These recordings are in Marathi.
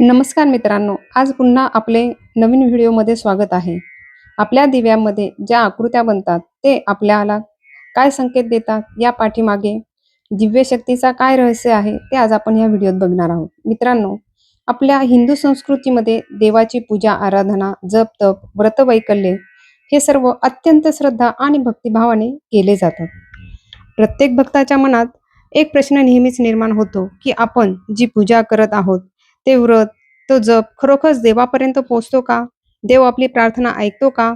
नमस्कार मित्रांनो आज पुन्हा आपले नवीन व्हिडिओमध्ये स्वागत आहे. आपल्या दिव्यामध्ये ज्या आकृत्या बनतात ते आपल्याला काय संकेत देतात या पाठीमागे दिव्यशक्तीचा काय रहस्य आहे ते आज आपण या व्हिडिओत बघणार आहोत. मित्रांनो आपल्या हिंदू संस्कृतीमध्ये देवाची पूजा आराधना जप तप व्रतवैकल्य हे सर्व अत्यंत श्रद्धा आणि भक्तिभावाने केले जातात. प्रत्येक भक्ताच्या मनात एक प्रश्न नेहमीच निर्माण होतो की आपण जी पूजा करत आहोत ते व्रत तो जप खरोखरच देवापर्यंत पोचतो का? देव आपली प्रार्थना ऐकतो का?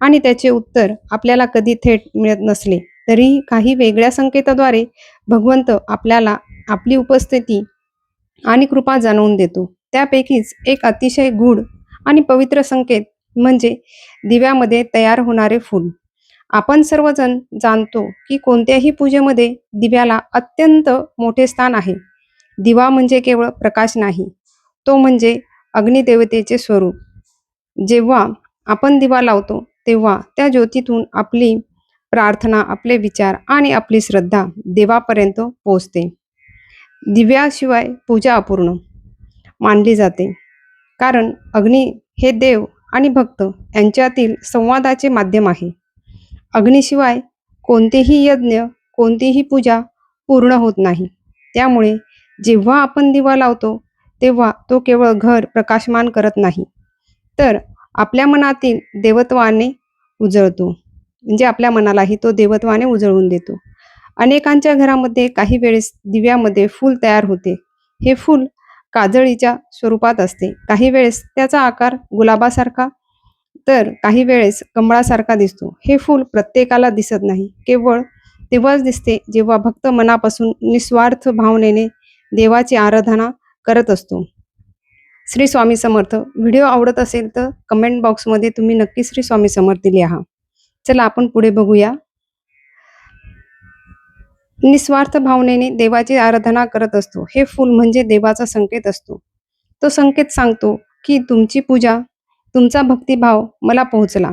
आणि त्याचे उत्तर आपल्याला कधी थेट मिळत नसले. तरी काही वेगळ्या संकेताद्वारे भगवंत आपल्याला आपली उपस्थिती आणि कृपा जाणवून देतो. त्यापैकीच एक अतिशय गूढ आणि पवित्र संकेत म्हणजे दिव्यामध्ये तयार होणारे फूल. आपण सर्वजण जाणतो की कोणत्याही पूजेमध्ये दिव्याला अत्यंत मोठे स्थान आहे. दिवा म्हणजे केवळ प्रकाश नाही तो म्हणजे अग्निदेवतेचे स्वरूप. जेव्हा आपण दिवा लावतो तेव्हा त्या ज्योतीतून आपली प्रार्थना आपले विचार आणि आपली श्रद्धा देवापर्यंत पोचते दिव्याशिवाय पूजा अपूर्ण मानली जाते. कारण अग्नी हे देव आणि भक्त यांच्यातील संवादाचे माध्यम आहे. अग्नीशिवाय कोणतेही यज्ञ कोणतीही पूजा पूर्ण होत नाही. त्यामुळे जेव्हा आपण दिवा लावतो तेव्हा तो केवळ घर प्रकाशमान करत नाही. तर आपल्या मनातील देवत्वाने उजळतो. म्हणजे आपल्या मनालाही तो देवत्वाने उजळून देतो. अनेकांच्या घरामध्ये काही वेळेस दिव्यामध्ये फूल तयार होते. हे फूल काजळीच्या स्वरूपात असते. काही वेळेस त्याचा आकार गुलाबासारखा तर काही वेळेस कमळासारखा दिसतो. हे फूल प्रत्येकाला दिसत नाही. केवळ तेव्हाच दिसते जेव्हा भक्त मनापासून निस्वार्थ भावनेने देवाची आराधना करत असतो. श्री स्वामी समर्थ व्हिडिओ आवडत असेल तर कमेंट बॉक्समध्ये तुम्ही नक्की श्री स्वामी समर्थ लिहा. चला आपण पुढे बघूया. निस्वार्थ भावनेने देवाची आराधना करत असतो. हे फूल म्हणजे देवाचा संकेत असतो. तो संकेत सांगतो की तुमची पूजा तुमचा भक्तिभाव मला पोहोचला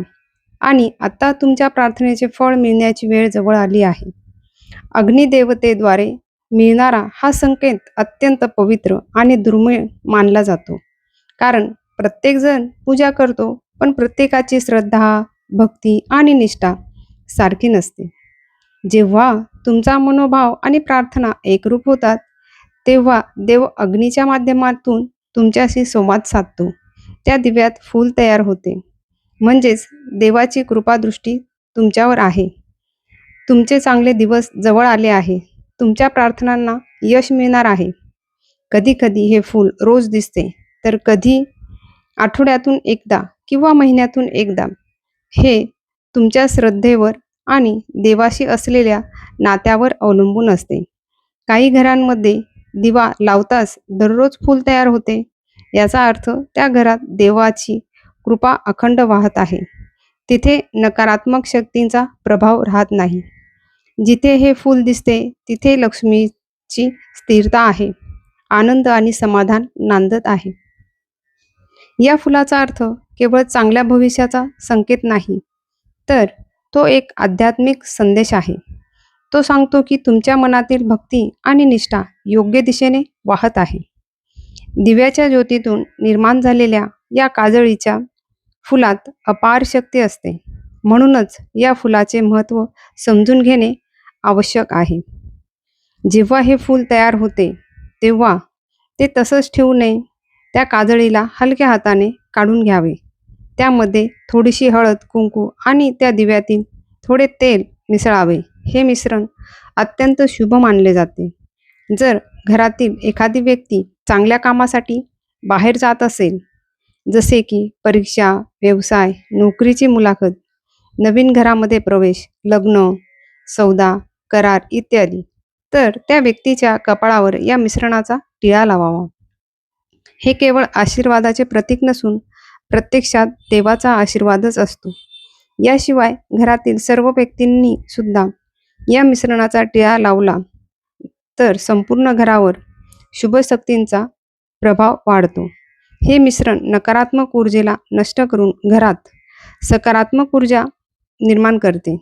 आणि आता तुमच्या प्रार्थनेचे फळ मिळण्याची वेळ जवळ आली आहे. अग्निदेवतेद्वारे मिळणारा हा संकेत अत्यंत पवित्र आणि दुर्मिळ मानला जातो. कारण प्रत्येकजण पूजा करतो पण प्रत्येकाची श्रद्धा भक्ती आणि निष्ठा सारखी नसते. जेव्हा तुमचा मनोभाव आणि प्रार्थना एकरूप होतात तेव्हा देव अग्नीच्या माध्यमातून तुमच्याशी संवाद साधतो. त्या दिव्यात फूल तयार होते. म्हणजेच देवाची कृपादृष्टी तुमच्यावर आहे. तुमचे चांगले दिवस जवळ आले आहे. तुमच्या प्रार्थनांना यश मिळणार आहे. कधी कधी हे फूल रोज दिसते तर कधी आठवड्यातून एकदा किंवा महिन्यातून एकदा. हे तुमच्या श्रद्धेवर आणि देवाशी असलेल्या नात्यावर अवलंबून असते. काही घरांमध्ये दिवा लावताच दररोज फूल तयार होते याचा अर्थ त्या घरात देवाची कृपा अखंड वाहत आहे. तिथे नकारात्मक शक्तींचा प्रभाव राहत नाही. जिथे हे फूल दिसते तिथे लक्ष्मीची स्थिरता आहे. आनंद आणि समाधान नांदत आहे. या फुलाचा अर्थ केवळ चांगल्या भविष्याचा संकेत नाही तर तो एक आध्यात्मिक संदेश आहे. तो सांगतो की तुमच्या मनातील भक्ती आणि निष्ठा योग्य दिशेने वाहत आहे. दिव्याच्या ज्योतीतून निर्माण झालेल्या या काजळीच्या फुलात अपार शक्ती असते. म्हणूनच या फुलाचे महत्त्व समजून घेणे आवश्यक आहे. जेव्हा हे फूल तयार होते तेव्हा ते तसंच ठेवू नये त्या काजळीला हलक्या हाताने काढून घ्यावे. त्यामध्ये थोडीशी हळद कुंकू आणि त्या दिव्यातील थोडे तेल मिसळावे. हे मिश्रण अत्यंत शुभ मानले जाते. जर घरातील एखादी व्यक्ती चांगल्या कामासाठी बाहेर जात असेल जसे की परीक्षा व्यवसाय नोकरीची मुलाखत नवीन घरामध्ये प्रवेश लग्न सौदा करार इत्यादी. तर त्या व्यक्तीच्या कपाळावर या मिश्रणाचा टिळा लावावा. हे केवळ आशीर्वादाचे प्रतीक नसून प्रत्यक्षात देवाचा आशीर्वादच असतो. याशिवाय घरातील सर्व व्यक्तींनी सुद्धा या मिश्रणाचा टिळा लावला तर संपूर्ण घरावर शुभशक्तींचा प्रभाव वाढतो. हे मिश्रण नकारात्मक ऊर्जेला नष्ट करून घरात सकारात्मक ऊर्जा निर्माण करते.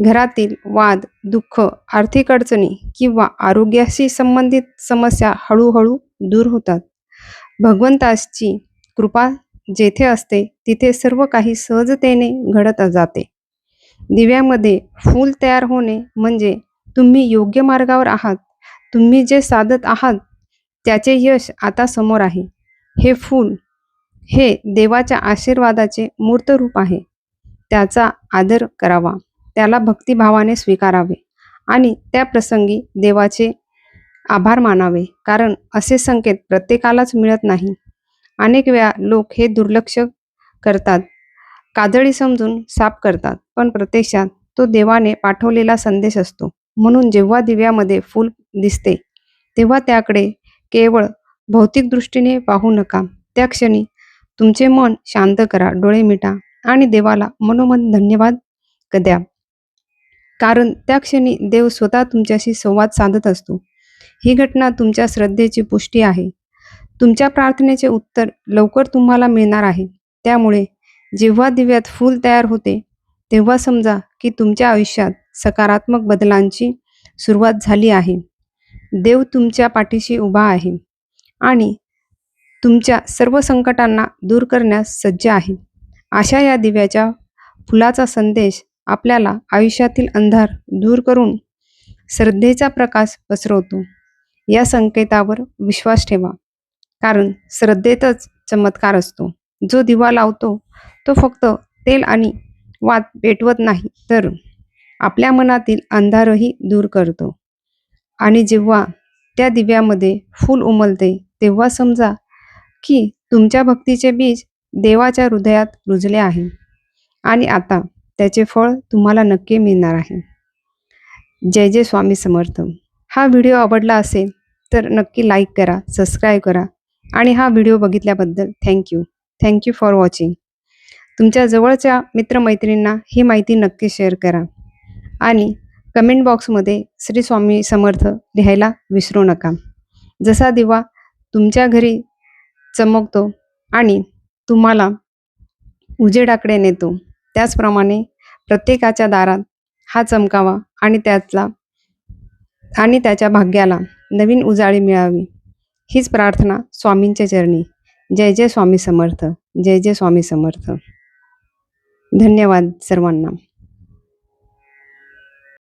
घरातील वाद दुःख आर्थिक अडचणी किंवा आरोग्याशी संबंधित समस्या हळूहळू दूर होतात. भगवंताची कृपा जेथे असते तिथे सर्व काही सहजतेने घडत जाते. दिव्यामध्ये फूल तयार होणे म्हणजे तुम्ही योग्य मार्गावर आहात. तुम्ही जे साधत आहात त्याचे यश आता समोर आहे. हे फूल हे देवाच्या आशीर्वादाचे मूर्त रूप आहे. त्याचा आदर करावा. त्याला भक्तिभावाने स्वीकारावे आणि त्या प्रसंगी देवाचे आभार मानावे. कारण असे संकेत प्रत्येकालाच मिळत नाही. अनेक वेळा लोक हे दुर्लक्ष करतात. काजळी समजून साफ करतात. पण प्रत्यक्षात तो देवाने पाठवलेला संदेश असतो. म्हणून जेव्हा दिव्यामध्ये फूल दिसते तेव्हा त्याकडे केवळ भौतिक दृष्टीने पाहू नका. त्या क्षणी तुमचे मन शांत करा. डोळे मिटा. आणि देवाला मनोमन धन्यवाद द्या. कारण त्या क्षणी देव स्वतः तुमच्याशी संवाद साधत असतो. ही घटना तुमच्या श्रद्धेची पुष्टी आहे. तुमच्या प्रार्थनेचे उत्तर लवकर तुम्हाला मिळणार आहे. त्यामुळे जेव्हा दिव्यात फूल तयार होते तेव्हा समजा की तुमच्या आयुष्यात सकारात्मक बदलांची सुरुवात झाली आहे. देव तुमच्या पाठीशी उभा आहे आणि तुमच्या सर्व संकटांना दूर करण्यास सज्ज आहे. अशा या दिव्याच्या फुलाचा संदेश आपल्याला आयुष्यातील अंधार दूर करून श्रद्धेचा प्रकाश पसरवतो. या संकेतावर विश्वास ठेवा कारण श्रद्धेतच चमत्कार असतो. जो दिवा लावतो तो फक्त तेल आणि वाद पेटवत नाही तर आपल्या मनातील अंधारही दूर करतो. आणि जेव्हा त्या दिव्यामध्ये फूल उमलते तेव्हा समजा की तुमच्या भक्तीचे बीज देवाच्या हृदयात रुजले आहे. आणि आता त्याचे फळ तुम्हाला नक्की मिळणार आहे. जय जय स्वामी समर्थ. हा व्हिडिओ आवडला असेल तर नक्की लाईक करा सबस्क्राईब करा आणि हा video बघितल्याबद्दल thank you thank you for watching तुमच्या जवळच्या मित्रमैत्रिणींना ही माहिती नक्की शेअर करा. आणि कमेंट बॉक्समध्ये श्री स्वामी समर्थ लिहायला विसरू नका. जसा दिवा तुमच्या घरी चमकतो आणि तुम्हाला उजेडाकडे नेतो. त्याचप्रमाणे प्रत्येकाच्या दारात हा चमकावा आणि त्यातला आणि त्याच्या भाग्याला नवीन उजाळी मिळावी. हीच प्रार्थना स्वामींच्या चरणी. जय जय स्वामी समर्थ. जय जय स्वामी समर्थ. धन्यवाद सर्वांना.